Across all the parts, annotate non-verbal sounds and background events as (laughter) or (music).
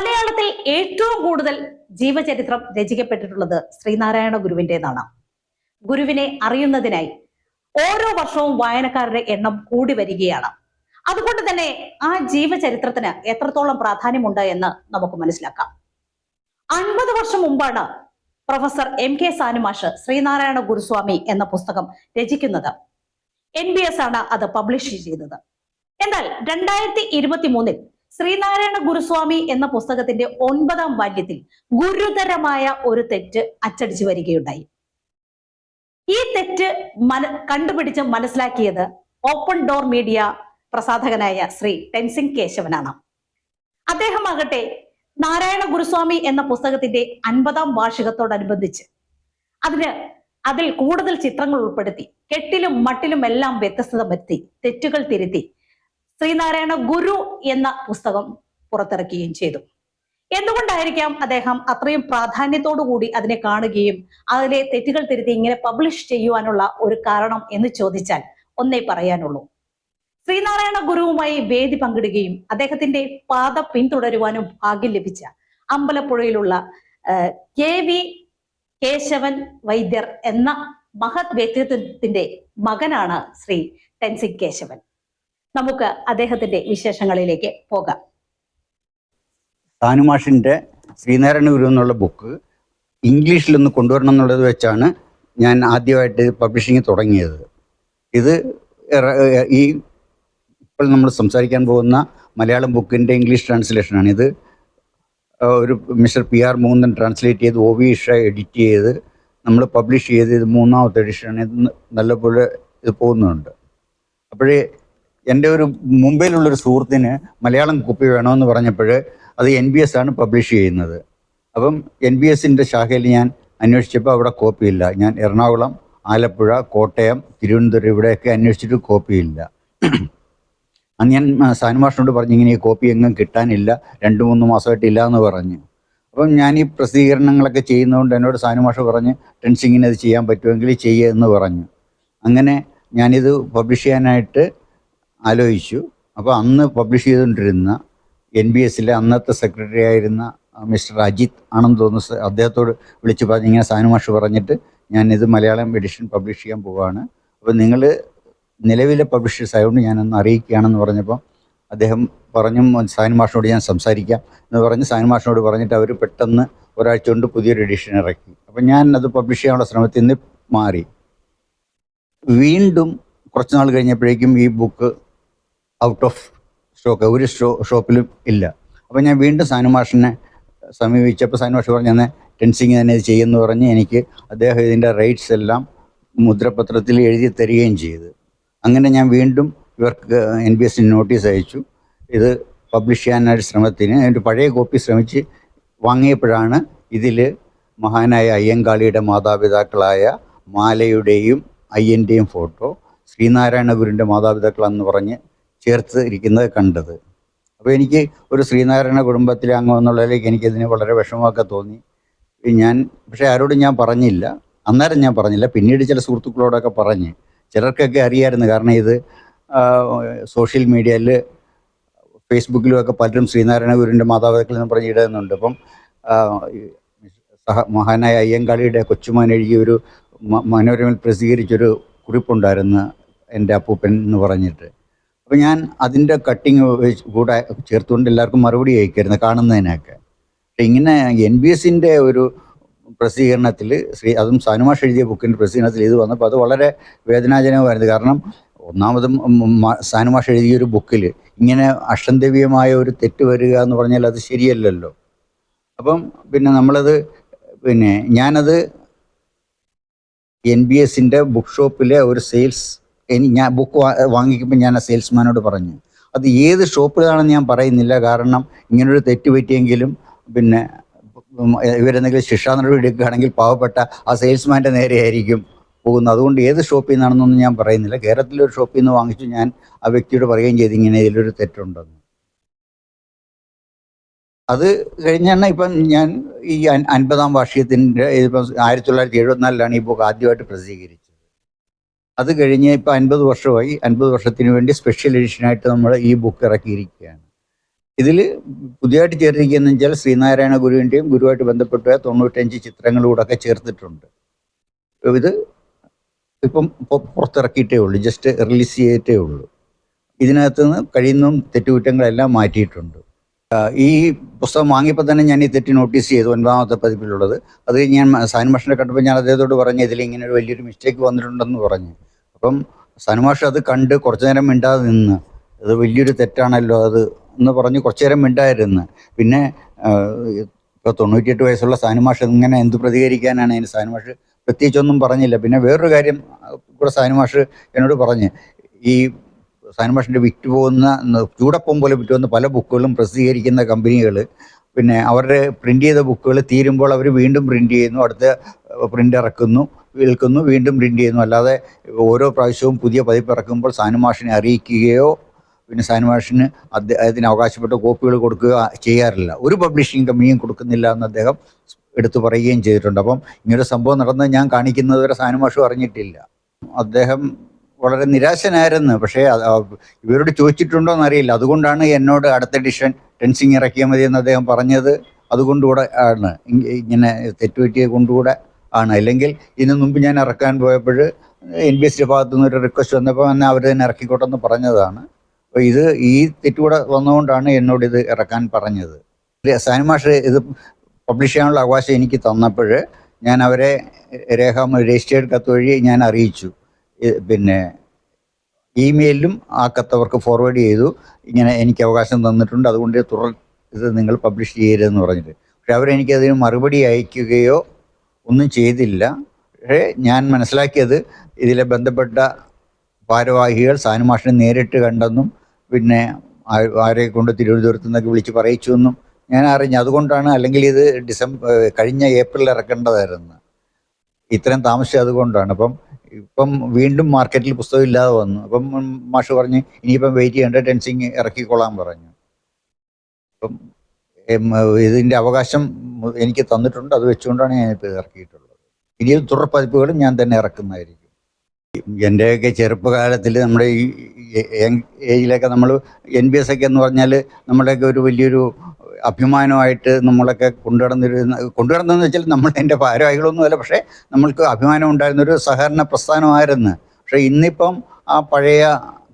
മലയാളത്തിൽ ഏറ്റവും കൂടുതൽ ജീവചരിത്രം രചിക്കപ്പെട്ടിട്ടുള്ളത് ശ്രീനാരായണ ഗുരുവിന്റെതാണ് ഗുരുവിനെ അറിയുന്നതിനായി ഓരോ വർഷവും വായനക്കാരുടെ എണ്ണം കൂടി വരികയാണ്. അതുകൊണ്ട് തന്നെ ആ ജീവചരിത്രത്തിന് എത്രത്തോളം പ്രാധാന്യമുണ്ട് എന്ന് നമുക്ക് മനസ്സിലാക്കാം. അൻപത് വർഷം മുമ്പാണ് പ്രൊഫസർ എം കെ സാനുമാഷ് ശ്രീനാരായണ ഗുരുസ്വാമി എന്ന പുസ്തകം രചിക്കുന്നത്. എൻ ബി എസ് ആണ് അത് പബ്ലിഷ് ചെയ്തത്. എന്നാൽ രണ്ടായിരത്തി ഇരുപത്തി മൂന്നിൽ ശ്രീനാരായണ ഗുരുസ്വാമി എന്ന പുസ്തകത്തിന്റെ ഒൻപതാം വാല്യത്തിൽ ഗുരുതരമായ ഒരു തെറ്റ് അച്ചടിച്ചു വരികയുണ്ടായി. ഈ തെറ്റ് മന കണ്ടുപിടിച്ച് മനസ്സിലാക്കിയത് ഓപ്പൺ ഡോർ മീഡിയ പ്രസാധകനായ ശ്രീ ടെൻസിംഗ് കേശവനാണ്. അദ്ദേഹമാകട്ടെ നാരായണ ഗുരുസ്വാമി എന്ന പുസ്തകത്തിന്റെ അൻപതാം വാർഷികത്തോടനുബന്ധിച്ച് അതിന് അതിൽ കൂടുതൽ ചിത്രങ്ങൾ ഉൾപ്പെടുത്തി കെട്ടിലും മട്ടിലും എല്ലാം വ്യത്യസ്തത വരുത്തി തെറ്റുകൾ തിരുത്തി ശ്രീനാരായണ ഗുരു എന്ന പുസ്തകം പുറത്തിറക്കുകയും ചെയ്തു. എന്തുകൊണ്ടായിരിക്കാം അദ്ദേഹം അത്രയും പ്രാധാന്യത്തോടു കൂടി അതിനെ കാണുകയും അതിലെ തെറ്റുകൾ തിരുത്തി ഇങ്ങനെ പബ്ലിഷ് ചെയ്യുവാനുള്ള ഒരു കാരണം എന്ന് ചോദിച്ചാൽ ഒന്നേ പറയാനുള്ളൂ. ശ്രീനാരായണ ഗുരുവുമായി വേദി പങ്കിടുകയും അദ്ദേഹത്തിന്റെ പാത പിന്തുടരുവാനും ഭാഗ്യം ലഭിച്ച അമ്പലപ്പുഴയിലുള്ള കെ വി കേശവൻ വൈദ്യർ എന്ന മഹത് വ്യക്തിത്വത്തിന്റെ മകനാണ് ശ്രീ ടെൻസിംഗ് കേശവൻ. നമുക്ക് അദ്ദേഹത്തിന്റെ വിശേഷങ്ങളിലേക്ക് പോകാം. താനുമാഷിന്റെ ശ്രീനാരായണ ഗുരു എന്നുള്ള ബുക്ക് ഇംഗ്ലീഷിലൊന്ന് കൊണ്ടുവരണം എന്നുള്ളത് വെച്ചാണ് ഞാൻ ആദ്യമായിട്ട് പബ്ലിഷിംഗ് തുടങ്ങിയത്. ഇത് ഈ ഇപ്പോൾ നമ്മൾ സംസാരിക്കാൻ പോകുന്ന മലയാളം ബുക്കിന്റെ ഇംഗ്ലീഷ് ട്രാൻസ്ലേഷനാണ്. ഇത് ഒരു മിസ്റ്റർ പി ആർ മൂന്നൻ ട്രാൻസ്ലേറ്റ് ചെയ്ത് ഒ വി ഇഷ എഡിറ്റ് ചെയ്ത് നമ്മൾ പബ്ലിഷ് ചെയ്ത് ഇത് മൂന്നാമത്തെ എഡിഷനാണ്. ഇത് നല്ലപോലെ ഇത് പോകുന്നുണ്ട്. അപ്പോഴേ എന്റെ ഒരു മുംബൈയിലുള്ളൊരു സുഹൃത്തിന് മലയാളം കോപ്പി വേണമെന്ന് പറഞ്ഞപ്പോൾ അത് എൻ ബി എസ് ആണ് പബ്ലിഷ് ചെയ്യുന്നത്. അപ്പം എൻ ബി എസിന്റെ ശാഖയിൽ ഞാൻ അന്വേഷിച്ചപ്പോൾ അവിടെ കോപ്പിയില്ല ഞാൻ എറണാകുളം ആലപ്പുഴ കോട്ടയം തിരുവനന്തപുരം ഇവിടെയൊക്കെ അന്വേഷിച്ചിട്ട് കോപ്പിയില്ല (clears throat) അന്ന് ഞാൻ സാനുമാഷനോട് പറഞ്ഞു ഇങ്ങനെ ഈ കോപ്പി എങ്ങും കിട്ടാനില്ല. രണ്ട് മൂന്ന് മാസമായിട്ട് ഇല്ല എന്ന് പറഞ്ഞു. അപ്പം ഞാൻ ഈ പ്രസിദ്ധീകരണങ്ങളൊക്കെ ചെയ്യുന്നതുകൊണ്ട് എന്നോട് സാനുമാഷ് പറഞ്ഞ് ടെൻസിങ്ങിന് അത് ചെയ്യാൻ പറ്റുമെങ്കിൽ ചെയ്യുക എന്ന് പറഞ്ഞു. അങ്ങനെ ഞാനിത് പബ്ലിഷ് ചെയ്യാനായിട്ട് ആലോചിച്ചു. അപ്പോൾ അന്ന് പബ്ലിഷ് ചെയ്തുകൊണ്ടിരുന്ന എൻ ബി എസിലെ അന്നത്തെ സെക്രട്ടറി ആയിരുന്ന മിസ്റ്റർ അജിത് ആണെന്ന് തോന്നുന്നു അദ്ദേഹത്തോട് വിളിച്ച് പറഞ്ഞ് ഇങ്ങനെ സാനുമാഷ് പറഞ്ഞിട്ട് ഞാൻ ഇത് മലയാളം എഡിഷൻ പബ്ലിഷ് ചെയ്യാൻ പോവുകയാണ് അപ്പോൾ നിങ്ങൾ നിലവിലെ പബ്ലിഷേഴ്സ് ആയതുകൊണ്ട് ഞാനൊന്ന് അറിയിക്കുകയാണെന്ന് പറഞ്ഞപ്പോൾ അദ്ദേഹം പറഞ്ഞു സാനുമാഷിനോട് ഞാൻ സംസാരിക്കാം എന്ന് പറഞ്ഞ് സാനുമാഷിനോട് പറഞ്ഞിട്ട് അവർ പെട്ടെന്ന് ഒരാഴ്ച കൊണ്ട് പുതിയൊരു എഡിഷൻ ഇറക്കി. അപ്പം ഞാൻ അത് പബ്ലിഷ് ചെയ്യാനുള്ള ശ്രമത്തിൽ നിന്ന് മാറി. വീണ്ടും കുറച്ച് നാൾ കഴിഞ്ഞപ്പോഴേക്കും ഈ ബുക്ക് ഔട്ട് ഓഫ് സ്റ്റോക്ക് ഒരു സ്റ്റോ ഷോപ്പിലും ഇല്ല. അപ്പോൾ ഞാൻ വീണ്ടും സാനുമാഷിനെ സമീപിച്ചപ്പോൾ സാനുമാഷ് പറഞ്ഞു തന്നെ ടെൻസിങ് തന്നെ ഇത് ചെയ്യുമെന്ന് പറഞ്ഞ് എനിക്ക് അദ്ദേഹം ഇതിന്റെ റൈറ്റ്സ് എല്ലാം മുദ്രപത്രത്തിൽ എഴുതി തരികയും ചെയ്തു. അങ്ങനെ ഞാൻ വീണ്ടും ഇവർക്ക് എൻ ബി എസിന് നോട്ടീസ് അയച്ചു. ഇത് പബ്ലിഷ് ചെയ്യാനായിട്ട് ശ്രമത്തിന് എന്റെ പഴയ കോപ്പി ശ്രമിച്ച് വാങ്ങിയപ്പോഴാണ് ഇതിൽ മഹാനായ അയ്യങ്കാളിയുടെ മാതാപിതാക്കളായ മാലയുടെയും അയ്യന്റെയും ഫോട്ടോ ശ്രീനാരായണ ഗുരുവിന്റെ മാതാപിതാക്കളെന്ന് പറഞ്ഞ് ചേർത്ത് ഇരിക്കുന്നത് കണ്ടത്. അപ്പോൾ എനിക്ക് ഒരു ശ്രീനാരായണ കുടുംബത്തിലെ അംഗം എന്നുള്ളതിലേക്ക് എനിക്കിതിന് വളരെ വിഷമമൊക്കെ തോന്നി. ഞാൻ പക്ഷേ ആരോടും ഞാൻ പറഞ്ഞില്ല. അന്നേരം ഞാൻ പറഞ്ഞില്ല. പിന്നീട് ചില സുഹൃത്തുക്കളോടൊക്കെ പറഞ്ഞ്. ചിലർക്കൊക്കെ അറിയായിരുന്നു. കാരണം ഇത് സോഷ്യൽ മീഡിയയിൽ ഫേസ്ബുക്കിലും ഒക്കെ പലരും ശ്രീനാരായണ ഗുരുവിന്റെ മാതാപിതാക്കളിൽ നിന്ന് പറഞ്ഞ് ഇടുന്നുണ്ട്. അപ്പം സഹ മഹാനായ അയ്യങ്കാളിയുടെ കൊച്ചുമാൻ എഴുതിയ ഒരു മനോരമയിൽ പ്രസിദ്ധീകരിച്ചൊരു കുറിപ്പുണ്ടായിരുന്നു എന്റെ അപ്പൂപ്പൻ എന്ന് പറഞ്ഞിട്ട്. അപ്പോൾ ഞാൻ അതിന്റെ കട്ടിങ് കൂടെ ചേർത്തുകൊണ്ട് എല്ലാവർക്കും മറുപടി അയക്കായിരുന്നു കാണുന്നതിനൊക്കെ. പക്ഷെ ഇങ്ങനെ എൻ ബി എസിന്റെ ഒരു പ്രസിദ്ധീകരണത്തിൽ ശ്രീ അതും സാനുമാഷ് എഴുതിയ ബുക്കിന്റെ പ്രസിദ്ധീകരണത്തിൽ ഇത് വന്നപ്പോൾ അത് വളരെ വേദനാജനകമായിരുന്നു. കാരണം ഒന്നാമതും സാനുമാഷ് എഴുതിയ ഒരു ബുക്കിൽ ഇങ്ങനെ അക്ഷന്തവ്യമായ ഒരു തെറ്റ് വരിക എന്ന് പറഞ്ഞാൽ അത് ശരിയല്ലല്ലോ. അപ്പം പിന്നെ നമ്മളത് പിന്നെ ഞാനത് എൻ ബി എസിന്റെ ബുക്ക് ഷോപ്പിലെ ഒരു സെയിൽസ് ഞാൻ ബുക്ക് വാങ്ങിക്കുമ്പോൾ ഞാൻ ആ സെയിൽസ്മാനോട് പറഞ്ഞു അത് ഏത് ഷോപ്പിലാണെന്ന് ഞാൻ പറയുന്നില്ല. കാരണം ഇങ്ങനൊരു തെറ്റ് പറ്റിയെങ്കിലും പിന്നെ ഇവരെന്തെങ്കിലും ശിക്ഷാ നടപടി എടുക്കുകയാണെങ്കിൽ പാവപ്പെട്ട ആ സെയിൽസ്മാന്റെ നേരെയായിരിക്കും പോകുന്നത്. അതുകൊണ്ട് ഏത് ഷോപ്പിൽ നിന്നാണെന്നൊന്നും ഞാൻ പറയുന്നില്ല. കേരളത്തിലെ ഒരു ഷോപ്പിൽ നിന്ന് വാങ്ങിച്ചു ഞാൻ ആ വ്യക്തിയോട് പറയുകയും ചെയ്തു ഇങ്ങനെ ഇതിലൊരു തെറ്റുണ്ടെന്ന്. അത് കഴിഞ്ഞാണ് ഇപ്പം ഞാൻ ഈ അൻ- അൻപതാം വാർഷികത്തിന്റെ ഇപ്പം ആയിരത്തി തൊള്ളായിരത്തി എഴുപത്തിനാലിലാണ് ഈ ബുക്ക് ആദ്യമായിട്ട് പ്രസിദ്ധീകരിച്ചത്. അത് കഴിഞ്ഞ് ഇപ്പോൾ അൻപത് വർഷമായി അൻപത് വർഷത്തിന് വേണ്ടി സ്പെഷ്യൽ എഡിഷനായിട്ട് നമ്മൾ ഈ ബുക്ക് ഇറക്കിയിരിക്കുകയാണ്. ഇതിൽ പുതിയതായിട്ട് ചേർത്തിരിക്കുന്നതെന്ന് വെച്ചാൽ ശ്രീനാരായണ ഗുരുവിന്റെയും ഗുരുവായിട്ട് ബന്ധപ്പെട്ട തൊണ്ണൂറ്റഞ്ച് ചിത്രങ്ങളൂടെ ഒക്കെ ചേർത്തിട്ടുണ്ട്. ഇത് ഇപ്പം പുറത്തിറക്കിയിട്ടേ ഉള്ളൂ ജസ്റ്റ് റിലീസ് ചെയ്തിട്ടേ ഉള്ളൂ. ഇതിനകത്ത് നിന്ന് കഴിയുന്നതും തെറ്റുകുറ്റങ്ങളെല്ലാം മാറ്റിയിട്ടുണ്ട്. ഈ പുസ്തകം വാങ്ങിയപ്പോൾ തന്നെ ഞാൻ ഈ തെറ്റ് നോട്ടീസ് ചെയ്തു ഒൻപതാമത്തെ പതിപ്പിലുള്ളത്. അത് ഞാൻ സാനുമാഷിനെ കണ്ടപ്പോൾ ഞാൻ അദ്ദേഹത്തോട് പറഞ്ഞു ഇതിൽ ഇങ്ങനെ ഒരു വലിയൊരു മിസ്റ്റേക്ക് വന്നിട്ടുണ്ടെന്ന് പറഞ്ഞു. അപ്പം സനുമാഷ് അത് കണ്ട് കുറച്ചു നേരം മിണ്ടാതെ നിന്ന്. അത് വലിയൊരു തെറ്റാണല്ലോ അത് എന്ന് പറഞ്ഞ് കുറച്ചു നേരം മിണ്ടായിരുന്നു പിന്നെ ഇപ്പോൾ തൊണ്ണൂറ്റിയെട്ട് വയസ്സുള്ള സാനുമാഷ് ഇങ്ങനെ എന്ത് പ്രതികരിക്കാനാണ് അതിന് സാനുമാഷ് പ്രത്യേകിച്ചൊന്നും പറഞ്ഞില്ല. പിന്നെ വേറൊരു കാര്യം കൂടെ സാനുമാഷ് എന്നോട് പറഞ്ഞ് ഈ സാനുമാഷിന്റെ വിറ്റ് പോകുന്ന ചൂടപ്പം പോലെ വിറ്റ് പോകുന്ന പല ബുക്കുകളും പ്രസിദ്ധീകരിക്കുന്ന കമ്പനികൾ പിന്നെ അവരുടെ പ്രിന്റ് ചെയ്ത ബുക്കുകൾ തീരുമ്പോൾ അവർ വീണ്ടും പ്രിന്റ് ചെയ്യുന്നു അടുത്ത പ്രിന്റ് ഇറക്കുന്നു വിൽക്കുന്നു വീണ്ടും പ്രിന്റ് ചെയ്യുന്നു. അല്ലാതെ ഓരോ പ്രാവശ്യവും പുതിയ പതിപ്പ് ഇറക്കുമ്പോൾ സാനുമാഷിനെ അറിയിക്കുകയോ പിന്നെ സാനുമാഷിന് അദ്ദേഹത്തിന് അവകാശപ്പെട്ട കോപ്പികൾ കൊടുക്കുക ചെയ്യാറില്ല. ഒരു പബ്ലിഷിംഗ് കമ്പനിയും കൊടുക്കുന്നില്ല എന്ന് അദ്ദേഹം എടുത്തു പറയുകയും ചെയ്തിട്ടുണ്ട്. അപ്പം ഇങ്ങനൊരു സംഭവം നടന്നത് ഞാൻ കാണിക്കുന്നത് വരെ സാനുമാഷും അറിഞ്ഞിട്ടില്ല. അദ്ദേഹം വളരെ നിരാശനായിരുന്നു. പക്ഷേ ഇവരോട് ചോദിച്ചിട്ടുണ്ടോ എന്നറിയില്ല. അതുകൊണ്ടാണ് എന്നോട് അടുത്ത എഡിഷൻ ടെൻസിങ് ഇറക്കിയാൽ മതി എന്ന് അദ്ദേഹം പറഞ്ഞത്. അതുകൊണ്ടുകൂടെ ആണ്. ഇങ്ങനെ തെറ്റുപറ്റിയ കൊണ്ടുകൂടെ ആണ്. അല്ലെങ്കിൽ ഇതിനു മുമ്പ് ഞാൻ ഇറക്കാൻ പോയപ്പോൾ എൻ ബി എസിന്റെ ഭാഗത്തു നിന്ന് ഒരു റിക്വസ്റ്റ് വന്നപ്പോൾ എന്നെ അവർ തന്നെ ഇറക്കിക്കോട്ടെ എന്ന് പറഞ്ഞതാണ്. അപ്പോൾ ഇത് ഈ തെറ്റുകൂടെ വന്നുകൊണ്ടാണ് എന്നോട് ഇത് ഇറക്കാൻ പറഞ്ഞത്. സാനിമാഷ് ഇത് പബ്ലിഷ് ചെയ്യാനുള്ള അവകാശം എനിക്ക് തന്നപ്പോൾ ഞാൻ അവരെ രേഖ രജിസ്റ്റേർഡ് കത്ത് വഴി ഞാൻ അറിയിച്ചു. പിന്നെ ഇമെയിലും ആ കത്തവർക്ക് ഫോർവേഡ് ചെയ്തു. ഇങ്ങനെ എനിക്ക് അവകാശം തന്നിട്ടുണ്ട്. അതുകൊണ്ട് തുടർ ഇത് നിങ്ങൾ പബ്ലിഷ് ചെയ്യരുതെന്ന് പറഞ്ഞിട്ട്. പക്ഷെ അവരെനിക്കതിന് മറുപടി അയക്കുകയോ ഒന്നും ചെയ്തില്ല. പക്ഷേ ഞാൻ മനസ്സിലാക്കിയത് ഇതിലെ ബന്ധപ്പെട്ട ഭാരവാഹികൾ സാനുമാഷിനെ നേരിട്ട് കണ്ടെന്നും പിന്നെ ആരെ കൊണ്ട് തിരുവനന്തപുരത്ത് നിന്നൊക്കെ വിളിച്ച് പറയിച്ചു എന്നും ഞാൻ അറിഞ്ഞു. അതുകൊണ്ടാണ് അല്ലെങ്കിൽ ഇത് ഡിസംബർ കഴിഞ്ഞ ഏപ്രിൽ ഇറക്കേണ്ടതായിരുന്നു. ഇത്രയും താമസിച്ചത് അതുകൊണ്ടാണ്. അപ്പം ഇപ്പം വീണ്ടും മാർക്കറ്റിൽ പുസ്തകം ഇല്ലാതെ വന്നു അപ്പം മാഷ് പറഞ്ഞ് ഇനിയിപ്പം വെയിറ്റ് ചെയ്യേണ്ട ടെൻസിങ് ഇറക്കിക്കൊള്ളാൻ പറഞ്ഞു അപ്പം ഇതിന്റെ അവകാശം എനിക്ക് തന്നിട്ടുണ്ട് അത് വെച്ചുകൊണ്ടാണ് ഞാനിപ്പോൾ ഇറക്കിയിട്ടുള്ളത് ഇനി തുടർ പതിപ്പുകളും ഞാൻ തന്നെ ഇറക്കുന്നതായിരിക്കും എന്റെയൊക്കെ ചെറുപ്പകാലത്തിൽ നമ്മുടെ ഈ ഏജിലൊക്കെ നമ്മൾ എൻ ബി എസ് ഒക്കെ എന്ന് പറഞ്ഞാൽ നമ്മുടെയൊക്കെ ഒരു വലിയൊരു അഭിമാനമായിട്ട് നമ്മളൊക്കെ കൊണ്ടുനടന്നിരുന്ന കൊണ്ടുനടന്നെന്ന് വെച്ചാൽ നമ്മൾ എന്റെ ഭാരവാഹികളൊന്നുമല്ല പക്ഷേ നമ്മൾക്ക് അഭിമാനം ഉണ്ടായിരുന്നൊരു സഹകരണ പ്രസ്ഥാനമായിരുന്നു. പക്ഷേ ഇന്നിപ്പം ആ പഴയ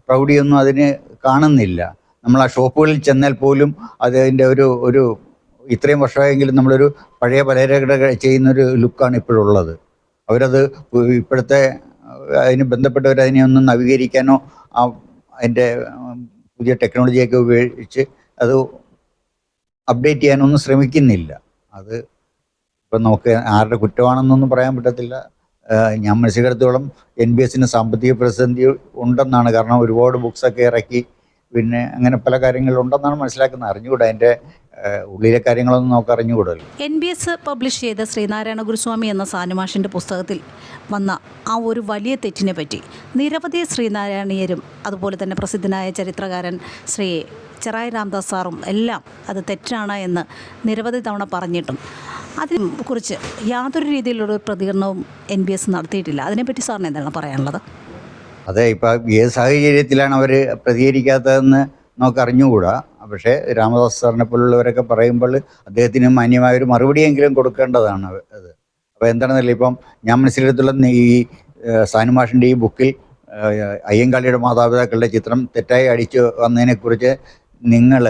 പ്രൗഢിയൊന്നും അതിന് കാണുന്നില്ല. നമ്മൾ ആ ഷോപ്പുകളിൽ ചെന്നാൽ പോലും അതിന്റെ ഒരു ഒരു ഇത്രയും വർഷമായെങ്കിലും നമ്മളൊരു പഴയ പലചരക്കട ചെയ്യുന്നൊരു ലുക്കാണ് ഇപ്പോഴുള്ളത്. അവരത് ഇപ്പോഴത്തെ അതിന് ബന്ധപ്പെട്ടവർ അതിനെ ഒന്ന് നവീകരിക്കാനോ ആ അതിന്റെ പുതിയ ടെക്നോളജിയൊക്കെ ഉപയോഗിച്ച് അത് അപ്ഡേറ്റ് ചെയ്യാനൊന്നും ശ്രമിക്കുന്നില്ല. അത് ഇപ്പം നമുക്ക് ആരുടെ കുറ്റമാണെന്നൊന്നും പറയാൻ പറ്റത്തില്ല. ഞാൻ മനസ്സിലെടുത്തോളം എൻ ബി എസിന് സാമ്പത്തിക പ്രതിസന്ധി ഉണ്ടെന്നാണ്. കാരണം ഒരുപാട് ബുക്സൊക്കെ ഇറക്കി. പിന്നെ അങ്ങനെ പല കാര്യങ്ങളുണ്ടെന്നാണ് മനസ്സിലാക്കുന്നത്. അറിഞ്ഞുകൂടാ. എന്റെ ഉള്ളിലെ കാര്യങ്ങളൊന്നും നമുക്ക് അറിഞ്ഞുകൂടല്ലോ എൻ ബി എസ് പബ്ലിഷ് ചെയ്ത ശ്രീനാരായണ ഗുരുസ്വാമി എന്ന സാനുമാഷിന്റെ പുസ്തകത്തിൽ വന്ന ആ ഒരു വലിയ തെറ്റിനെ പറ്റി നിരവധി ശ്രീനാരായണീയരും അതുപോലെ തന്നെ പ്രസിദ്ധനായ ചരിത്രകാരൻ ശ്രീ ചെറായി രാംദാസ് സാറും എല്ലാം അത് തെറ്റാണ് എന്ന് നിരവധി തവണ പറഞ്ഞിട്ടും. അതിനെക്കുറിച്ച് യാതൊരു രീതിയിലുള്ള പ്രതികരണവും എൻ ബി എസ് നടത്തിയിട്ടില്ല. അതിനെപ്പറ്റി സാറിന് എന്താണ് പറയാനുള്ളത്? അതെ ഇപ്പം ഏത് സാഹചര്യത്തിലാണ് അവർ പ്രതികരിക്കാത്തതെന്ന് നമുക്ക് അറിഞ്ഞുകൂടാ പക്ഷേ രാമദാസ് സാറിനെ പോലുള്ളവരൊക്കെ പറയുമ്പോൾ അദ്ദേഹത്തിന് മാന്യമായ ഒരു മറുപടിയെങ്കിലും കൊടുക്കേണ്ടതാണ് അത്. അപ്പോൾ എന്താണെന്നല്ല ഇപ്പം ഞാൻ മനസ്സിലെടുത്തുള്ള ഈ സാനുമാഷിന്റെ ഈ ബുക്കിൽ അയ്യങ്കാളിയുടെ മാതാപിതാക്കളുടെ ചിത്രം തെറ്റായി അടിച്ചു വന്നതിനെക്കുറിച്ച് നിങ്ങൾ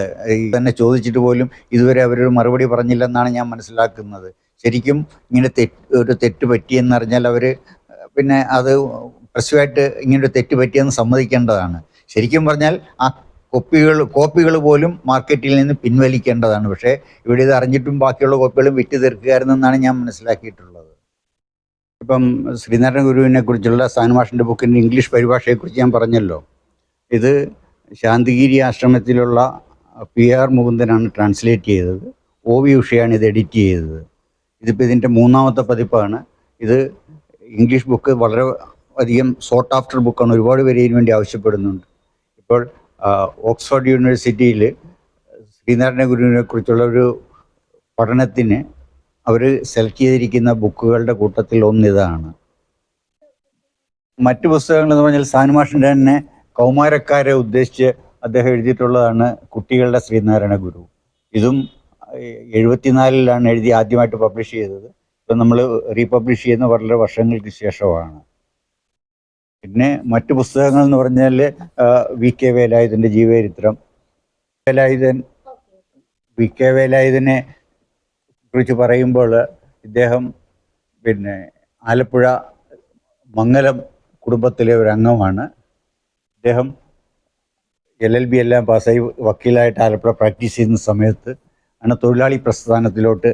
തന്നെ ചോദിച്ചിട്ട് പോലും ഇതുവരെ അവരൊരു മറുപടി പറഞ്ഞില്ലെന്നാണ് ഞാൻ മനസ്സിലാക്കുന്നത്. ശരിക്കും ഇങ്ങനെ തെറ്റ് ഒരു തെറ്റ് പറ്റിയെന്നറിഞ്ഞാൽ അവർ പിന്നെ അത് പ്രശ്നമായിട്ട് ഇങ്ങനൊരു തെറ്റ് പറ്റിയെന്ന് സമ്മതിക്കേണ്ടതാണ്. ശരിക്കും പറഞ്ഞാൽ ആ കോപ്പികൾ കോപ്പികൾ പോലും മാർക്കറ്റിൽ നിന്ന് പിൻവലിക്കേണ്ടതാണ്. പക്ഷേ ഇവിടെ ഇത് അറിഞ്ഞിട്ടും ബാക്കിയുള്ള കോപ്പികളും വിറ്റ് തീർക്കുകയായിരുന്നെന്നാണ് ഞാൻ മനസ്സിലാക്കിയിട്ടുള്ളത്. ഇപ്പം ശ്രീനാരായണ ഗുരുവിനെ കുറിച്ചുള്ള സാനുമാഷിന്റെ ബുക്കിന്റെ ഇംഗ്ലീഷ് പരിഭാഷയെക്കുറിച്ച് ഞാൻ പറഞ്ഞല്ലോ. ഇത് ശാന്തിഗിരി ആശ്രമത്തിലുള്ള പി ആർ മുകുന്ദനാണ് ട്രാൻസ്ലേറ്റ് ചെയ്തത്. ഒ വി ഉഷയാണ് ഇത് എഡിറ്റ് ചെയ്തത്. ഇതിപ്പോൾ ഇതിന്റെ മൂന്നാമത്തെ പതിപ്പാണ്. ഇത് ഇംഗ്ലീഷ് ബുക്ക് വളരെ അധികം സോട്ട് ആഫ്റ്റർ ബുക്കാണ് ഒരുപാട് പേര് ഇതിനു വേണ്ടി ആവശ്യപ്പെടുന്നുണ്ട്. ഇപ്പോൾ ഓക്സ്ഫോർഡ് യൂണിവേഴ്സിറ്റിയിൽ ശ്രീനാരായണ ഗുരുവിനെ കുറിച്ചുള്ള ഒരു പഠനത്തിന് അവർ സെലക്ട് ചെയ്തിരിക്കുന്ന ബുക്കുകളുടെ കൂട്ടത്തിൽ ഒന്നിതാണ്. മറ്റു പുസ്തകങ്ങൾ എന്ന് പറഞ്ഞാൽ സാനുമാഷിന്റെ തന്നെ കൗമാരക്കാരെ ഉദ്ദേശിച്ച് അദ്ദേഹം എഴുതിയിട്ടുള്ളതാണ് കുട്ടികളുടെ ശ്രീനാരായണ ഗുരു. ഇതും എഴുപത്തിനാലിലാണ് എഴുതി ആദ്യമായിട്ട് പബ്ലിഷ് ചെയ്തത്. ഇപ്പം നമ്മൾ റീപബ്ലിഷ് ചെയ്യുന്ന വളരെ വർഷങ്ങൾക്ക് ശേഷമാണ്. പിന്നെ മറ്റു പുസ്തകങ്ങൾ എന്ന് പറഞ്ഞാൽ വി കെ വേലായുധന്റെ ജീവചരിത്രം. വേലായുധൻ വി കെ വേലായുധനെ കുറിച്ച് പറയുമ്പോൾ ഇദ്ദേഹം പിന്നെ ആലപ്പുഴ മംഗലം കുടുംബത്തിലെ ഒരു അംഗമാണ്. അദ്ദേഹം എൽ എൽ ബി എല്ലാം പാസ്സായി വക്കീലായിട്ട് ആലപ്പുഴ പ്രാക്ടീസ് ചെയ്യുന്ന സമയത്ത് ആണ് തൊഴിലാളി പ്രസ്ഥാനത്തിലോട്ട്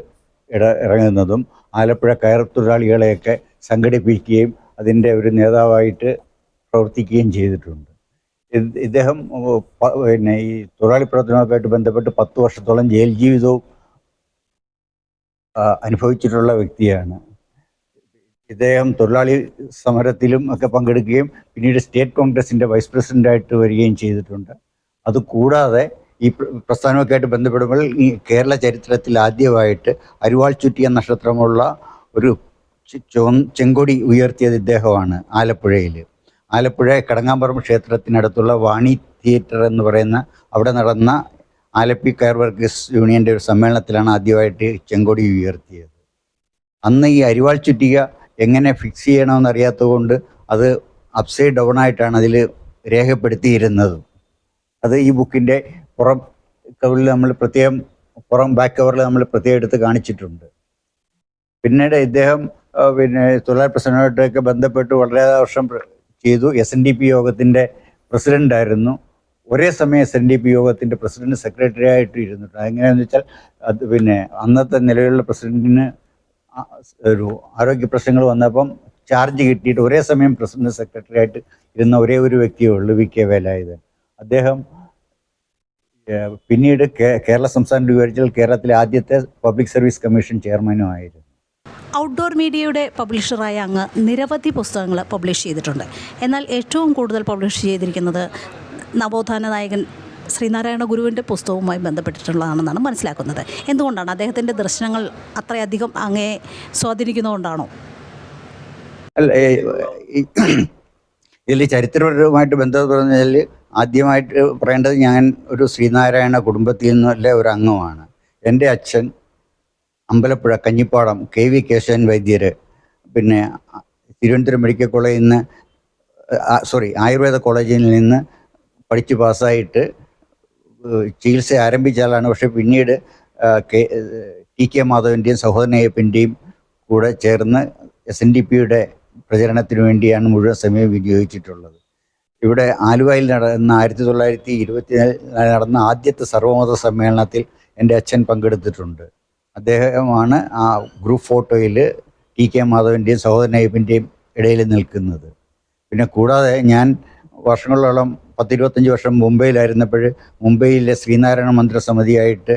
ഇട ഇറങ്ങുന്നതും ആലപ്പുഴ കയർ തൊഴിലാളികളെയൊക്കെ സംഘടിപ്പിക്കുകയും അതിന്റെ ഒരു നേതാവായിട്ട് പ്രവർത്തിക്കുകയും ചെയ്തിട്ടുണ്ട്. ഇദ്ദേഹം പിന്നെ ഈ തൊഴിലാളി പ്രവർത്തനവുമായിട്ട് ബന്ധപ്പെട്ട് പത്ത് വർഷത്തോളം ജയിൽ ജീവിതവും അനുഭവിച്ചിട്ടുള്ള വ്യക്തിയാണ്. ഇദ്ദേഹം തൊഴിലാളി സമരത്തിലും ഒക്കെ പങ്കെടുക്കുകയും പിന്നീട് സ്റ്റേറ്റ് കോൺഗ്രസിന്റെ വൈസ് പ്രസിഡന്റായിട്ട് വരികയും ചെയ്തിട്ടുണ്ട്. അതുകൂടാതെ ഈ പ്ര- പ്രസ്ഥാനമൊക്കെ ആയിട്ട് ബന്ധപ്പെടുമ്പോൾ ഈ കേരള ചരിത്രത്തിൽ ആദ്യമായിട്ട് അരിവാൾ ചുറ്റിയ നക്ഷത്രമുള്ള ഒരു ചെങ്കൊടി ഉയർത്തിയത് ഇദ്ദേഹമാണ് ആലപ്പുഴയിൽ ആലപ്പുഴ കടങ്ങാമ്പറമ്പ് ക്ഷേത്രത്തിനടുത്തുള്ള വാണി തിയേറ്റർ എന്ന് പറയുന്ന അവിടെ നടന്ന ആലപ്പി കയർ വർക്കേഴ്സ് യൂണിയന്റെ ഒരു സമ്മേളനത്തിലാണ് ആദ്യമായിട്ട് ചെങ്കൊടി ഉയർത്തിയത്. അന്ന് ഈ അരിവാൾ ചുറ്റിക എങ്ങനെ ഫിക്സ് ചെയ്യണമെന്ന് അറിയാത്തതുകൊണ്ട് അത് അപ്സൈഡ് ഡൗൺ ആയിട്ടാണ് അതിൽ രേഖപ്പെടുത്തിയിരുന്നത്. അത് ഈ ബുക്കിന്റെ പുറം കവറിൽ നമ്മൾ പ്രത്യേകം പുറം ബാക്ക് കവറിൽ നമ്മൾ പ്രത്യേകം എടുത്ത് കാണിച്ചിട്ടുണ്ട്. പിന്നീട് ഇദ്ദേഹം പിന്നെ തൊഴിലാളി പ്രശ്നമായിട്ടൊക്കെ ബന്ധപ്പെട്ട് വളരെ വർഷം ചെയ്തു. എസ് എൻ ഡി പി യോഗത്തിന്റെ പ്രസിഡന്റായിരുന്നു ഒരേ സമയം എസ് എൻ ഡി പി യോഗത്തിന്റെ പ്രസിഡന്റ് സെക്രട്ടറി ആയിട്ട് ഇരുന്നിട്ട് എങ്ങനെയാന്ന് വെച്ചാൽ അത് പിന്നെ അന്നത്തെ നിലവിലുള്ള പ്രസിഡന്റിന് ഒരു ആരോഗ്യ പ്രശ്നങ്ങൾ വന്നപ്പം ചാർജ് കിട്ടിയിട്ട് ഒരേ സമയം പ്രസിഡന്റ് സെക്രട്ടറി ആയിട്ട് ഇരുന്ന ഒരേ ഒരു വ്യക്തിയേ ഉള്ളൂ വി കെ വേലായുധൻ. അദ്ദേഹം പിന്നീട് കേരള സംസ്ഥാനം രൂപീകരിച്ചാൽ കേരളത്തിലെ ആദ്യത്തെ പബ്ലിക് സർവീസ് കമ്മീഷൻ ചെയർമാനും ആയിരുന്നു. ഔട്ട്ഡോർ മീഡിയയുടെ പബ്ലിഷറായ അങ്ങ് നിരവധി പുസ്തകങ്ങൾ പബ്ലിഷ് ചെയ്തിട്ടുണ്ട്. എന്നാൽ ഏറ്റവും കൂടുതൽ പബ്ലിഷ് ചെയ്തിരിക്കുന്നത് നവോത്ഥാന നായകൻ ശ്രീനാരായണ ഗുരുവിന്റെ പുസ്തകവുമായി ബന്ധപ്പെട്ടിട്ടുള്ളതാണെന്നാണ് മനസ്സിലാക്കുന്നത്. എന്തുകൊണ്ടാണ്? അദ്ദേഹത്തിന്റെ ദർശനങ്ങൾ അത്രയധികം അങ്ങേ സ്വാധീനിക്കുന്നതുകൊണ്ടാണോ? അല്ല ഇതിൽ ചരിത്രപരമായിട്ട് ബന്ധപ്പെട്ട് പറഞ്ഞാൽ ആദ്യമായിട്ട് പറയേണ്ടത് ഞാൻ ഒരു ശ്രീനാരായണ കുടുംബത്തിൽ നിന്നുള്ള ഒരു അംഗമാണ്. എന്റെ അച്ഛൻ അമ്പലപ്പുഴ കഞ്ഞിപ്പാടം കെ വി കേശവൻ വൈദ്യർ പിന്നെ തിരുവനന്തപുരം മെഡിക്കൽ കോളേജിൽ നിന്ന് സോറി ആയുർവേദ കോളേജിൽ നിന്ന് പഠിച്ച് പാസ്സായിട്ട് ചികിത്സ ആരംഭിച്ച ആളാണ് പക്ഷെ പിന്നീട് കെ ടി കെ മാധവന്റെയും സഹോദരനയ്യപ്പന്റെയും കൂടെ ചേർന്ന് എസ് എൻ ഡി പിയുടെ പ്രചരണത്തിന് വേണ്ടിയാണ് മുഴുവൻ സമയം വിനിയോഗിച്ചിട്ടുള്ളത്. ഇവിടെ ആലുവയിൽ നടന്ന ആയിരത്തി തൊള്ളായിരത്തി ഇരുപത്തി നടന്ന ആദ്യത്തെ സർവമത സമ്മേളനത്തിൽ എന്റെ അച്ഛൻ പങ്കെടുത്തിട്ടുണ്ട്. അദ്ദേഹമാണ് ആ ഗ്രൂപ്പ് ഫോട്ടോയിൽ ടി കെ മാധവന്റെയും സഹോദരനയ്യപ്പന്റെയും ഇടയിൽ നിൽക്കുന്നത്. പിന്നെ കൂടാതെ ഞാൻ വർഷങ്ങളോളം പത്തിരുപത്തഞ്ച് വർഷം മുംബൈയിലായിരുന്നപ്പോൾ മുംബൈയിലെ ശ്രീനാരായണ മന്ത്രിസമിതിയായിട്ട്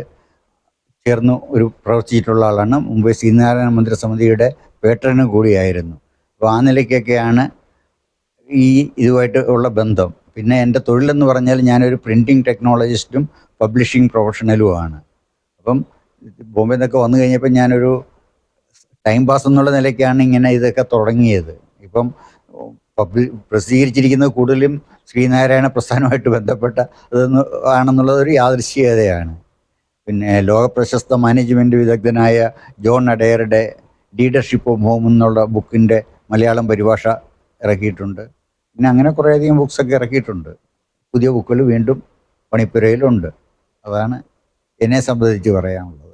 ചേർന്ന് ഒരു പ്രവർത്തിച്ചിട്ടുള്ള ആളാണ്. മുംബൈ ശ്രീനാരായണ മന്ത്രിസമിതിയുടെ പേട്ടനും കൂടിയായിരുന്നു. അപ്പോൾ ആ നിലയ്ക്കൊക്കെയാണ് ഈ ഇതുമായിട്ട് ഉള്ള ബന്ധം. പിന്നെ എന്റെ തൊഴിലെന്ന് പറഞ്ഞാൽ ഞാനൊരു പ്രിന്റിങ് ടെക്നോളജിസ്റ്റും പബ്ലിഷിംഗ് പ്രൊഫഷണലുമാണ് അപ്പം ബോംബെ നിന്നൊക്കെ വന്നു കഴിഞ്ഞപ്പോൾ ഞാനൊരു ടൈം പാസ് എന്നുള്ള നിലയ്ക്കാണ് ഇങ്ങനെ ഇതൊക്കെ തുടങ്ങിയത്. ഇപ്പം പബ്ലിക് പ്രസിദ്ധീകരിച്ചിരിക്കുന്നത് കൂടുതലും ശ്രീനാരായണ പ്രസ്ഥാനമായിട്ട് ബന്ധപ്പെട്ട അതെന്ന് ആണെന്നുള്ളത് ഒരു യാദൃശ്യതയാണ് പിന്നെ ലോകപ്രശസ്ത മാനേജ്മെന്റ് വിദഗ്ധനായ ജോൺ അഡയറുടെ ലീഡർഷിപ്പ് ഓഫ് ഹോം എന്നുള്ള ബുക്കിന്റെ മലയാളം പരിഭാഷ ഇറക്കിയിട്ടുണ്ട്. പിന്നെ അങ്ങനെ കുറേയധികം ബുക്സൊക്കെ ഇറക്കിയിട്ടുണ്ട്. പുതിയ ബുക്കുകൾ വീണ്ടും പണിപ്പുരയിലുണ്ട്. അതാണ് എന്നെ സംബന്ധിച്ച് പറയാനുള്ളത്.